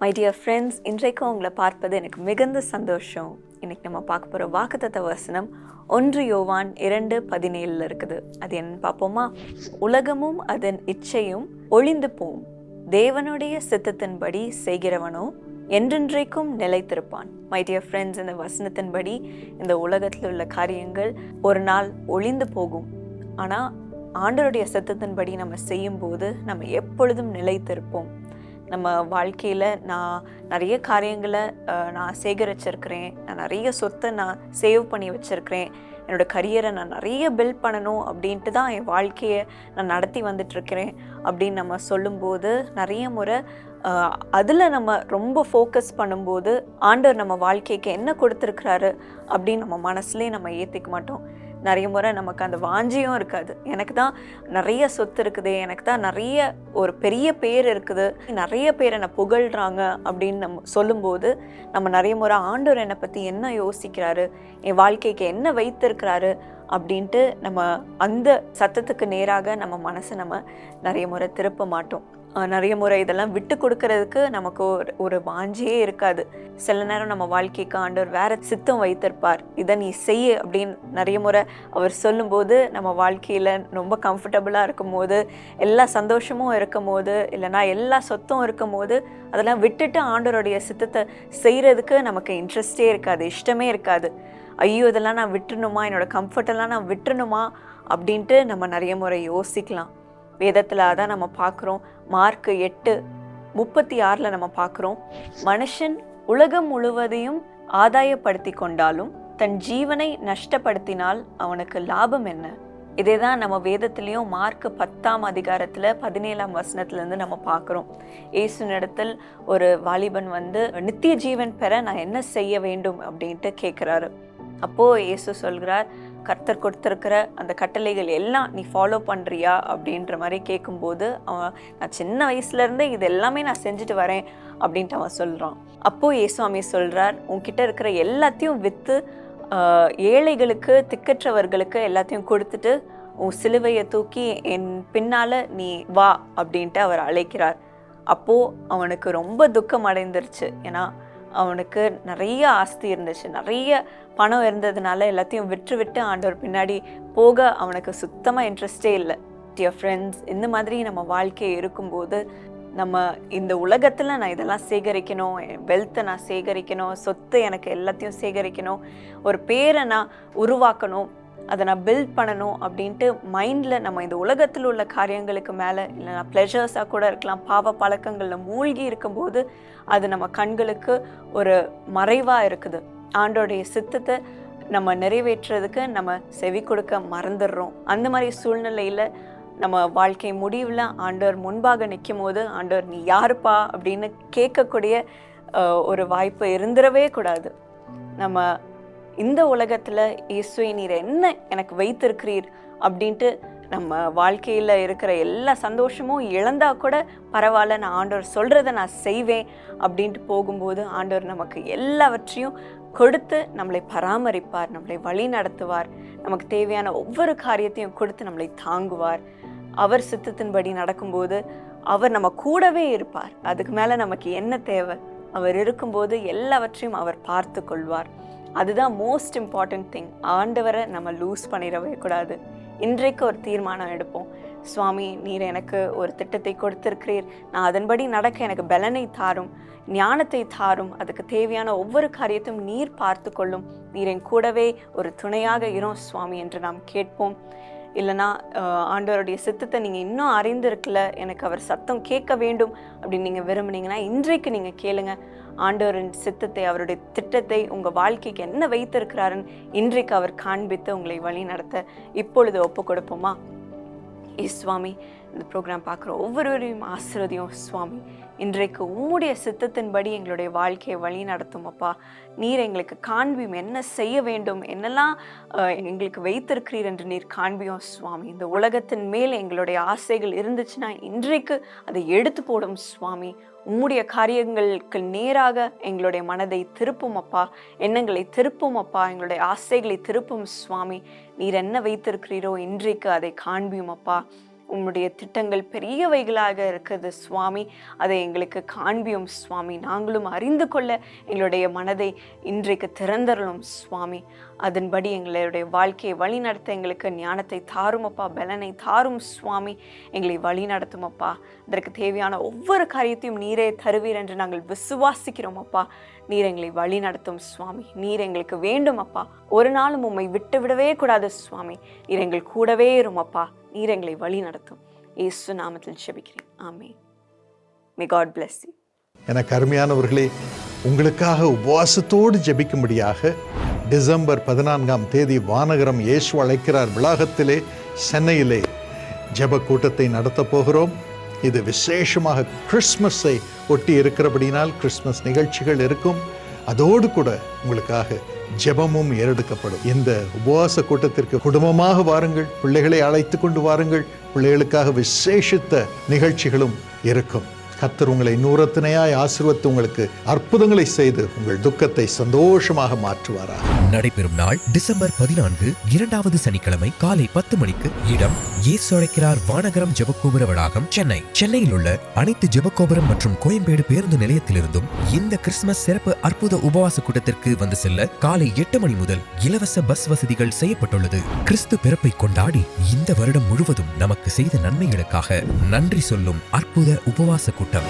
My dear friends இன்றைக்கு உங்களை பார்ப்பது எனக்கு மிகுந்த சந்தோஷம். இன்னைக்கு நம்ம பார்க்க போகிற வாக்குத்தத்த வசனம் ஒன்று யோவான் இரண்டு பதினேழில் இருக்குது. அது என்னன்னு பார்ப்போமா? உலகமும் அதன் இச்சையும் ஒளிந்து போம். தேவனுடைய சித்தத்தின்படி செய்கிறவனோ என்றென்றைக்கும் நிலைத்திருப்பான். மை டியர் ஃப்ரெண்ட்ஸ் இந்த வசனத்தின்படி இந்த உலகத்தில் உள்ள காரியங்கள் ஒரு நாள் ஒளிந்து போகும். ஆனால் ஆண்டருடைய சத்தத்தின்படி நம்ம செய்யும்போது நம்ம எப்பொழுதும் நிலைத்திருப்போம். நம்ம வாழ்க்கையில் நான் நிறைய காரியங்களை நான் சேகரிச்சிருக்கிறேன். நான் நிறைய சொத்தை நான் சேவ் பண்ணி வச்சுருக்கிறேன். என்னோடய கரியரை நான் நிறைய பில்ட் பண்ணணும் அப்படின்ட்டு தான் என் வாழ்க்கையை நான் நடத்தி வந்துட்டுருக்கிறேன் அப்படின்னு நம்ம சொல்லும்போது நிறைய முறை அதில் நம்ம ரொம்ப ஃபோக்கஸ் பண்ணும்போது ஆண்டவர் நம்ம வாழ்க்கைக்கு என்ன கொடுத்துருக்குறாரு அப்படின்னு நம்ம மனசுலேயே நம்ம ஏற்றிக்க மாட்டோம். நிறைய முறை நமக்கு அந்த வாஞ்சியும் இருக்காது. எனக்கு தான் நிறைய சொத்து இருக்குது. எனக்கு தான் நிறைய ஒரு பெரிய பேர் இருக்குது. நிறைய பேர் என்னை புகழ்கிறாங்க அப்படின்னு நம்ம சொல்லும்போது நம்ம நிறைய முறை ஆண்டவர் என்னை பற்றி என்ன யோசிக்கிறாரு? என் வாழ்க்கைக்கு என்ன வைத்திருக்கிறாரு? அப்படின்ட்டு நம்ம அந்த சத்தத்துக்கு நேராக நம்ம மனசை நம்ம நிறைய முறை திருப்ப மாட்டோம். நிறைய முறை இதெல்லாம் விட்டு கொடுக்கறதுக்கு நமக்கு ஒரு ஒரு வாஞ்சியே இருக்காது. சில நேரம் நம்ம வாழ்க்கைக்கு ஆண்டவர் வேற சித்தம் வைத்திருப்பார். இதை நீ செய்ய அப்படின்னு நிறைய முறை அவர் சொல்லும்போது நம்ம வாழ்க்கையில் ரொம்ப கம்ஃபர்டபுளாக இருக்கும் போது எல்லா சந்தோஷமும் இருக்கும் போது இல்லைனா எல்லா சொத்தும் இருக்கும் போது அதெல்லாம் விட்டுட்டு ஆண்டவருடைய சித்தத்தை செய்கிறதுக்கு நமக்கு இன்ட்ரெஸ்டே இருக்காது இஷ்டமே இருக்காது. ஐயோ இதெல்லாம் நான் விட்டுணுமா? என்னோடய கம்ஃபர்ட்டெல்லாம் நான் விட்டுணுமா? அப்படின்ட்டு நம்ம நிறைய முறை யோசிக்கலாம். வேதத்தில் அதான் நம்ம பார்க்குறோம். மார்க் எட்டு முப்பத்தி ஆறில் நம்ம பார்க்குறோம். மனுஷன் உலகம் முழுவதையும் ஆதாயப்படுத்தி கொண்டாலும் தன் ஜீவனை நஷ்டப்படுத்தினால் அவனுக்கு லாபம் என்ன? இதே தான் நம்ம வேதத்திலையும் மார்க் பத்தாம் அதிகாரத்தில் பதினேழாம் வசனத்துலேருந்து நம்ம பார்க்குறோம். இயேசுனிடத்தில் ஒரு வாலிபன் வந்து நித்திய ஜீவன் பெற நான் என்ன செய்ய வேண்டும்? அப்படின்ட்டு கேட்குறாரு. அப்போது இயேசு சொல்கிறார் கர்த்தர் கொடுத்துருக்கிற அந்த கட்டளைகள் எல்லாம் நீ ஃபாலோ பண்ணுறியா அப்படின்ற மாதிரி கேட்கும்போது அவன் நான் சின்ன வயசுலேருந்தே இது எல்லாமே நான் செஞ்சுட்டு வரேன் அப்படின்ட்டு அவன் சொல்கிறான் அப்போது இயேசுவாமி சொல்கிறார் உன்கிட்ட இருக்கிற எல்லாத்தையும் விற்று ஏழைகளுக்கு திக்கற்றவர்களுக்கு எல்லாத்தையும் கொடுத்துட்டு உன் சிலுவையை தூக்கி என் பின்னால் நீ வா அப்படின்ட்டு அவர் அழைக்கிறார். அப்போது அவனுக்கு ரொம்ப துக்கம் அடைந்துருச்சு ஏன்னா அவனுக்கு நிறைய ஆஸ்தி இருந்துச்சு. நிறைய பணம் இருந்ததுனால எல்லாத்தையும் விற்று விட்டு ஆண்டவர் பின்னாடி போக அவனுக்கு சுத்தமாக இன்ட்ரெஸ்டே இல்லை. டியர் ஃப்ரெண்ட்ஸ் இந்த மாதிரி நம்ம வாழ்க்கை இருக்கும்போது நம்ம இந்த உலகத்தில் நான் இதெல்லாம் சேகரிக்கணும் வெல்த்தை நான் சேகரிக்கணும் சொத்து எனக்கு எல்லாத்தையும் சேகரிக்கணும் ஒரு பேரை நான் உருவாக்கணும் அதை நான் பில்ட் பண்ணணும் அப்படின்ட்டு மைண்டில் நம்ம இந்த உலகத்தில் உள்ள காரியங்களுக்கு மேலே இல்லைனா ப்ளெஷர்ஸாக கூட இருக்கலாம் பாவ பழக்கங்களில் மூழ்கி இருக்கும்போது அது நம்ம கண்களுக்கு ஒரு மறைவாக இருக்குது. ஆண்டோடைய சித்தத்தை நம்ம நிறைவேற்றுறதுக்கு நம்ம செவி கொடுக்க மறந்துடுறோம். அந்த மாதிரி சூழ்நிலையில் நம்ம வாழ்க்கை முடிவில் ஆண்டவர் முன்பாக நிற்கும் போது ஆண்டவர் நீ யாருப்பா? அப்படின்னு கேட்கக்கூடிய ஒரு வாய்ப்பு இருந்துடவே கூடாது. நம்ம இந்த உலகத்தில் இயேசுவை நீர் என்ன எனக்கு வைத்திருக்கிறீர் அப்படின்ட்டு நம்ம வாழ்க்கையில் இருக்கிற எல்லா சந்தோஷமும் இழந்தா கூட பரவாயில்ல நான் ஆண்டவர் சொல்கிறத நான் செய்வேன் அப்படின்ட்டு போகும்போது ஆண்டவர் நமக்கு எல்லாவற்றையும் கொடுத்து நம்மளை பராமரிப்பார் நம்மளை வழி நடத்துவார். நமக்கு தேவையான ஒவ்வொரு காரியத்தையும் கொடுத்து நம்மளை தாங்குவார். அவர் சித்தத்தின்படி நடக்கும்போது அவர் நம்ம கூடவே இருப்பார். அதுக்கு மேலே நமக்கு என்ன தேவை? அவர் இருக்கும்போது எல்லாவற்றையும் அவர் பார்த்து கொள்வார் அதுதான் மோஸ்ட் இம்பார்ட்டண்ட் திங் ஆண்டவரை நம்ம லூஸ் பண்ணிடவே கூடாது. இன்றைக்கு ஒரு தீர்மானம் எடுப்போம். சுவாமி நீர் எனக்கு ஒரு திட்டத்தை கொடுத்திருக்கிறீர். நான் அதன்படி நடக்க எனக்கு பலனை தாரும் ஞானத்தை தாரும். அதுக்கு தேவையான ஒவ்வொரு காரியத்தையும் நீர் பார்த்து கொள்ளும். நீர் என் கூடவே ஒரு துணையாக இரும் சுவாமி என்று நாம் கேட்போம். இல்லைனா ஆண்டவருடைய சித்தத்தை நீங்கள் இன்னும் அறிந்திருக்கல எனக்கு அவர் சத்தம் கேட்க வேண்டும் அப்படின்னு நீங்கள் விரும்புனீங்கன்னா இன்றைக்கு நீங்கள் கேளுங்க. ஆண்டவரின் சித்தத்தை அவருடைய திட்டத்தை உங்கள் வாழ்க்கைக்கு என்ன வைத்திருக்கிறாருன்னு இன்றைக்கு அவர் காண்பித்து உங்களை வழி நடத்த இப்பொழுது ஒப்பு கொடுப்போமா இஸ்வாமி இந்த ப்ரோக்ராம் பார்க்குற ஒவ்வொருவரையும் ஆசிரதியும் சுவாமி. இன்றைக்கு உம்முடைய சித்தத்தின்படி எங்களுடைய வாழ்க்கையை வழி நடத்தும் அப்பா. நீர் எங்களுக்கு காண்பியும் என்ன செய்ய வேண்டும் என்னெல்லாம் எங்களுக்கு வைத்திருக்கிறீர் என்று நீர் காண்பியும் சுவாமி. இந்த உலகத்தின் மேல் எங்களுடைய ஆசைகள் இருந்துச்சுன்னா இன்றைக்கு அதை எடுத்து போடும் சுவாமி. உம்முடைய காரியங்களுக்கு நேராக எங்களுடைய மனதை திருப்பும் அப்பா. எண்ணங்களை திருப்பும் அப்பா. எங்களுடைய ஆசைகளை திருப்பும் சுவாமி. நீர் என்ன வைத்திருக்கிறீரோ இன்றைக்கு அதை காண்பியும் அப்பா. உம்முடைய திட்டங்கள் பெரியவைகளாக இருக்குது. சுவாமி அதை எங்களுக்கு காண்பியும். சுவாமி நாங்களும் அறிந்து கொள்ள எங்களுடைய மனதை இன்றைக்கு திறந்தரலும் சுவாமி அதன்படி எங்களுடைய வாழ்க்கையை வழிநடத்த எங்களுக்கு ஞானத்தை தாரும் அப்பா பலனை தாரும். சுவாமி எங்களை வழி நடத்தும் அப்பா இதற்கு தேவையான ஒவ்வொரு காரியத்தையும் நீரே தருவீர் என்று நாங்கள் விசுவாசிக்கிறோம் அப்பா நீர் எங்களை வழி நடத்தும் சுவாமி. நீர் எங்களுக்கு வேண்டும் அப்பா ஒரு நாளும் உம்மை விட்டு விடவே கூடாது சுவாமி. நீர் எங்கள் கூடவே இருமப்பா. நீர் எங்களை வழி நடத்தும். இயேசு நாமத்தில் செபிக்கிறேன் ஆமே மே காட் பிளஸ் you. எனக்கு அருமையானவர்களே உங்களுக்காக உபவாசத்தோடு ஜெபிக்கும்படியாக டிசம்பர் பதினான்காம் தேதி வானகரம் இயேசு அழைக்கிறார் வளாகத்திலே சென்னையிலே. ஜெப கூட்டத்தை நடத்தப் போகிறோம். இது விசேஷமாக கிறிஸ்மஸை ஒட்டி இருக்கிறபடினால் கிறிஸ்மஸ் நிகழ்ச்சிகள் இருக்கும். அதோடு கூட உங்களுக்காக ஜெபமும் ஏறெடுக்கப்படும். இந்த உபவாச கூட்டத்திற்கு குடும்பமாக வாருங்கள் பிள்ளைகளை அழைத்து கொண்டு வாருங்கள். பிள்ளைகளுக்காக விசேஷித்த நிகழ்ச்சிகளும் இருக்கும். கத்தர் உங்களை நூறத்தினையாய் ஆசிர்வத்து உங்களுக்கு அற்புதங்களை செய்து உங்கள் துக்கத்தை சந்தோஷமாக மாற்றுவாராக. நடைபெறும் நாள் டிசம்பர் பதினான்கு இரண்டாவது சனிக்கிழமை காலை பத்து மணிக்கு இடம் இயேசு அழைக்கிறார் வானகரம் ஜெபக்கோபுர வளாகம் சென்னை. சென்னையில் உள்ள அனைத்து ஜெபக்கோபுரம் மற்றும் கோயம்பேடு பேருந்து நிலையத்திலிருந்தும் இந்த கிறிஸ்துமஸ் சிறப்பு அற்புத உபவாச கூட்டத்திற்கு வந்து செல்ல காலை எட்டு மணி முதல் இலவச பஸ் வசதிகள் செய்யப்பட்டுள்ளது. கிறிஸ்து பிறப்பை கொண்டாடி இந்த வருடம் முழுவதும் நமக்கு செய்த நன்மைகளுக்காக நன்றி சொல்லும் அற்புத உபவாச கூட்டம்.